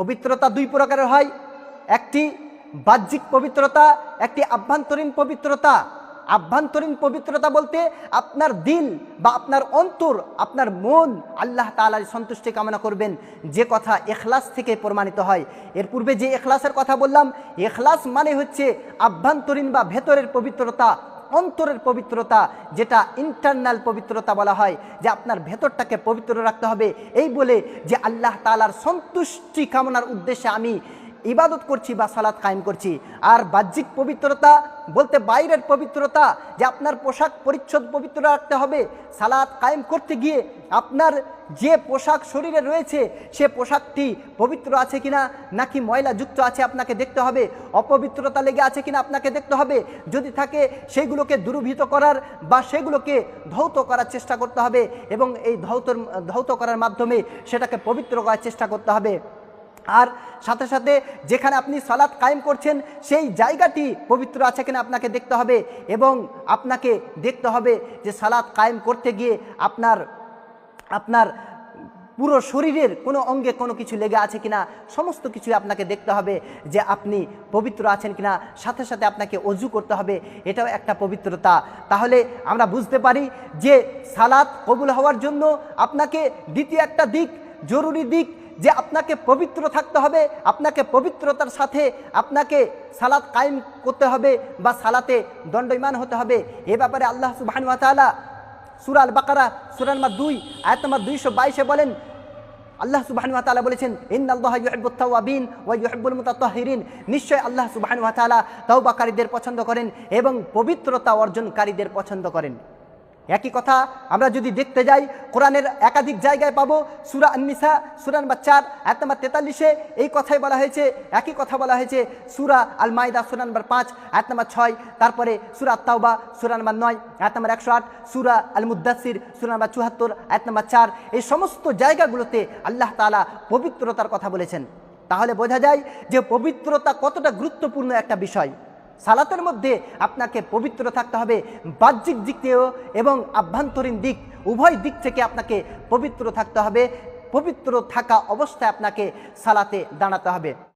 পবিত্রতা দুই প্রকারের হয়। একটি বাহ্যিক পবিত্রতা, একটি আভ্যন্তরীণ পবিত্রতা। আভ্যন্তরীণ পবিত্রতা বলতে আপনার দিল বা আপনার অন্তর, আপনার মন আল্লাহ তালার সন্তুষ্টি কামনা করবেন। যে কথা এখলাস থেকে প্রমাণিত হয়। এর পূর্বে যে এখলাসের কথা বললাম, এখলাস মানে হচ্ছে আভ্যন্তরীণ বা ভেতরের পবিত্রতা। অন্তরের পবিত্রতা, যেটা ইন্টারনাল পবিত্রতা বলা হয়, যে আপনার ভেতরটাকে পবিত্র রাখতে হবে। এই বলে যে আল্লাহ তালার সন্তুষ্টি কামনার উদ্দেশ্যে আমি ইবাদত করছি বা সালাত কায়েম করছি। আর বাহ্যিক পবিত্রতা বলতে বাইরের পবিত্রতা যে আপনার পোশাক পরিচ্ছদ পবিত্র রাখতে হবে, সালাত কায়েম করতে গিয়ে আপনার যে পোশাক শরীরে রয়েছে, সে পোশাকটি পবিত্র আছে কিনা নাকি ময়লা যুক্ত আছে আপনাকে দেখতে হবে, অপবিত্রতা লেগে আছে কিনা আপনাকে দেখতে হবে, যদি থাকে সেগুলোকে দুর্ভীত করার বা সেগুলোকে ধৌত করার চেষ্টা করতে হবে এবং এই ধৌতর, ধৌত করার মাধ্যমে সেটাকে পবিত্র করার চেষ্টা করতে হবে। আর সাথে সাথে যেখানে আপনি সালাত কায়েম করছেন, সেই জায়গাটি পবিত্র আছে কিনা আপনাকে দেখতে হবে এবং আপনাকে দেখতে হবে যে সালাত কায়েম করতে গিয়ে আপনার আপনার পুরো শরীরের কোনো অঙ্গে কোনো কিছু লেগে আছে কিনা, সমস্ত কিছু আপনাকে দেখতে হবে যে আপনি পবিত্র আছেন কিনা, সাথে সাথে আপনাকে অজু করতে হবে, এটাও একটা পবিত্রতা। তাহলে আমরা বুঝতে পারি যে সালাত কবুল হওয়ার জন্য আপনাকে দ্বিতীয় একটা দিক, জরুরি দিক যে আপনাকে পবিত্র থাকতে হবে, আপনাকে পবিত্রতার সাথে আপনাকে সালাত কায়েম করতে হবে বা সালাতে দণ্ডইমান হতে হবে। এ ব্যাপারে আল্লাহ সুবাহানুয়া সুরাল বাকারা সুরা নম্বর দুই, আয়াত নম্বর দুইশো বাইশে বলেন, আল্লাহ সুবাহানু তাআলা বলেছেন, ইন্নাল্লাহ ইউহিব্বুত তাওয়াবিন ওয়া ইউহিব্বুল মুতাতাহহিরিন নিশ্চয় আল্লাহ সুবাহানু তাআলা তওবাকারীদের পছন্দ করেন এবং পবিত্রতা অর্জনকারীদের পছন্দ করেন। একই কথা আমরা যদি দেখতে যাই, কোরআনের একাধিক জায়গায় পাবো, সুরা আন্নিসা সুরান নম্বর চার এক নম্বর তেতাল্লিশে এই কথাই বলা হয়েছে, একই কথা বলা হয়েছে, সুরা আল মাইদা সুরা নম্বর পাঁচ এক নম্বর ছয়, তারপরে সুরা তাওবা সুরা নম্বর নয় এক নম্বর একশো আট, সুরা আল মুদাসির সুরা নম্বর চুয়াত্তর এক নম্বর চার, এই সমস্ত জায়গাগুলোতে আল্লাহ তালা পবিত্রতার কথা বলেছেন। তাহলে বোঝা যায় যে পবিত্রতা কতটা গুরুত্বপূর্ণ একটা বিষয়। সালাতের মধ্যে আপনাকে পবিত্র থাকতে হবে। বাহ্যিক দিক দিয়েও এবং আভ্যন্তরীণ দিক, উভয় দিক থেকে আপনাকে পবিত্র থাকতে হবে। পবিত্র থাকা অবস্থায় আপনাকে সালাতে দাঁড়াতে হবে।